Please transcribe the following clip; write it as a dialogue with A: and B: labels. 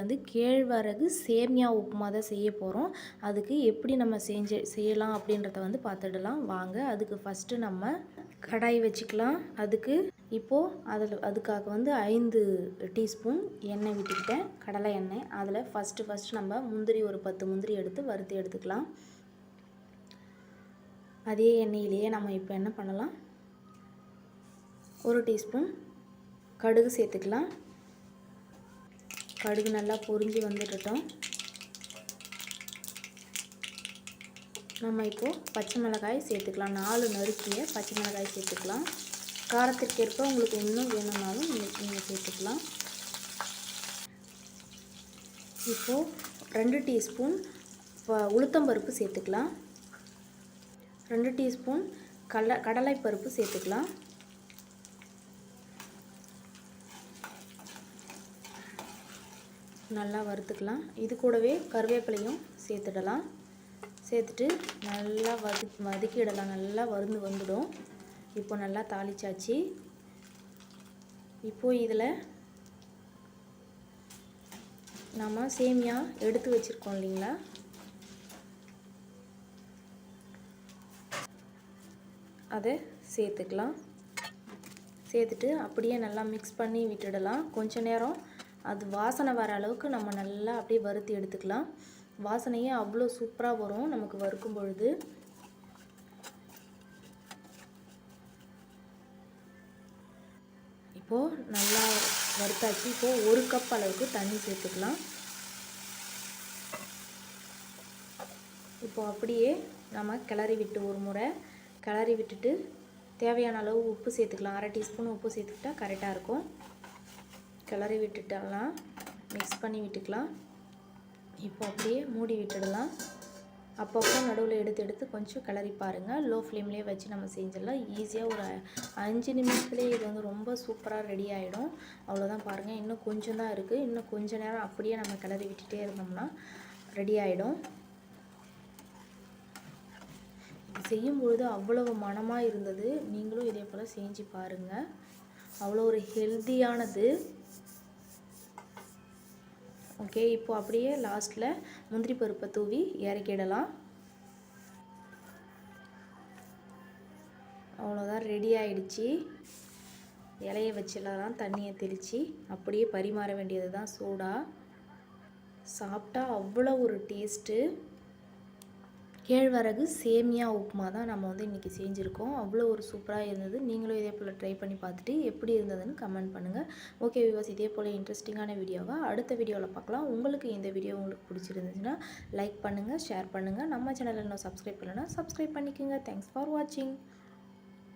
A: வந்து கேழ்வரகு சேமியா உப்புமா தான் செய்ய போகிறோம் அதுக்கு எப்படி நம்ம செஞ்சு செய்யலாம் அப்படின்றத வந்து பார்த்துடலாம். வாங்க அதுக்கு ஃபஸ்ட்டு நம்ம கடாய் வச்சுக்கலாம். அதுக்கு இப்போது அதில் அதுக்காக வந்து ஐந்து டீஸ்பூன் எண்ணெய் விட்டுக்கிட்டேன். கடலை எண்ணெய். அதில் ஃபஸ்ட்டு ஃபஸ்ட்டு நம்ம முந்திரி ஒரு பத்து முந்திரி எடுத்து வறுத்து எடுத்துக்கலாம். அதே எண்ணெயிலேயே நம்ம இப்போ என்ன பண்ணலாம்? ஒரு டீஸ்பூன் கடுகு சேர்த்துக்கலாம். கடுகு நல்லா பொரிஞ்சு வந்துட்டுட்டோம். நம்ம இப்போது பச்சை மிளகாய் சேர்த்துக்கலாம். நாலு நறுக்கிய பச்சை மிளகாய் சேர்த்துக்கலாம். காரத்திற்கேற்ப உங்களுக்கு இன்னும் வேணும்னாலும் நீங்கள் சேர்த்துக்கலாம். இப்போது ரெண்டு டீஸ்பூன் உளுத்தம்பருப்பு சேர்த்துக்கலாம். ரெண்டு டீஸ்பூன் கடல கடலைப்பருப்பு சேர்த்துக்கலாம். நல்லா வறுத்துக்கலாம். இது கூடவே கருவேப்பிலையும் சேர்த்துடலாம். சேர்த்துட்டு நல்லா வது வதக்கிடலாம். நல்லா வருந்து வந்துடும். இப்போ நல்லா தாளிச்சாச்சு. இப்போது இதில் நம்ம சேமியா எடுத்து வச்சுருக்கோம் இல்லைங்களா? அதை சேர்த்துக்கலாம். சேர்த்துட்டு அப்படியே நல்லா மிக்ஸ் பண்ணி விட்டுடலாம். கொஞ்சம் நேரம் அது வாசனை வர அளவுக்கு நம்ம நல்லா அப்படியே வறுத்து எடுத்துக்கலாம். வாசனையே அவ்வளோ சூப்பராக வரும் நமக்கு வறுக்கும் பொழுது. இப்போது நல்லா வறுத்தாச்சு. இப்போது ஒரு கப் அளவுக்கு தண்ணி சேர்த்துக்கலாம். இப்போது அப்படியே நம்ம கிளறி விட்டு ஒரு முறை கிளறி விட்டுட்டு தேவையான அளவு உப்பு சேர்த்துக்கலாம். அரை டீஸ்பூன் உப்பு சேர்த்துக்கிட்டா கரெக்டாக இருக்கும். கிளறி விட்டுட்டலாம் மிக்ஸ் பண்ணி விட்டுக்கலாம். இப்போ அப்படியே மூடி விட்டுடலாம். அப்பப்போ நடுவில் எடுத்து எடுத்து கொஞ்சம் கிளறி பாருங்கள் லோ ஃப்ளேம்லேயே வச்சு நம்ம செஞ்சிடலாம். ஈஸியாக ஒரு அஞ்சு நிமிஷத்துலேயே இது வந்து ரொம்ப சூப்பராக ரெடி ஆகிடும் அவ்வளோதான் பாருங்கள் இன்னும் கொஞ்சம் தான் இருக்குது இன்னும் கொஞ்சம் நேரம் அப்படியே நம்ம கிளறி விட்டுட்டே இருந்தோம்னா ரெடி ஆகிடும் செய்யும் பொழுது அவ்வளவு மனமாக இருந்தது. நீங்களும் இதே போல் செஞ்சு பாருங்கள் அவ்வளோ ஒரு ஹெல்த்தியானது ஓகே இப்போது அப்படியே லாஸ்ட்டில் முந்திரி பருப்பை தூவி இறக்கிடலாம். அவ்வளோதான் ரெடி ஆயிடுச்சு. இலையை வச்சிடலாம் தண்ணியை தெளித்து அப்படியே பரிமாற வேண்டியது தான் சூடாக சாப்பிட்டா அவ்வளோ ஒரு டேஸ்ட்டு கேழ்வரகு சேமியா உப்புமா தான் நம்ம வந்து இன்றைக்கி செஞ்சுருக்கோம். அவ்வளோ ஒரு சூப்பராக இருந்தது. நீங்களும் இதே போல் ட்ரை பண்ணி பார்த்துட்டு எப்படி இருந்ததுன்னு கமெண்ட் பண்ணுங்கள் ஓகே விவாஸ் இதே போல் இன்ட்ரெஸ்டிங்கான வீடியோவை அடுத்த வீடியோவில் பார்க்கலாம். உங்களுக்கு இந்த வீடியோ உங்களுக்கு பிடிச்சிருந்துச்சுன்னா லைக் பண்ணுங்கள் ஷேர் பண்ணுங்கள் நம்ம சேனலில் இன்னும் சப்ஸ்கிரைப் பண்ணலைன்னா சப்ஸ்கிரைப் பண்ணிக்கோங்க. தேங்க்ஸ் ஃபார் வாட்சிங்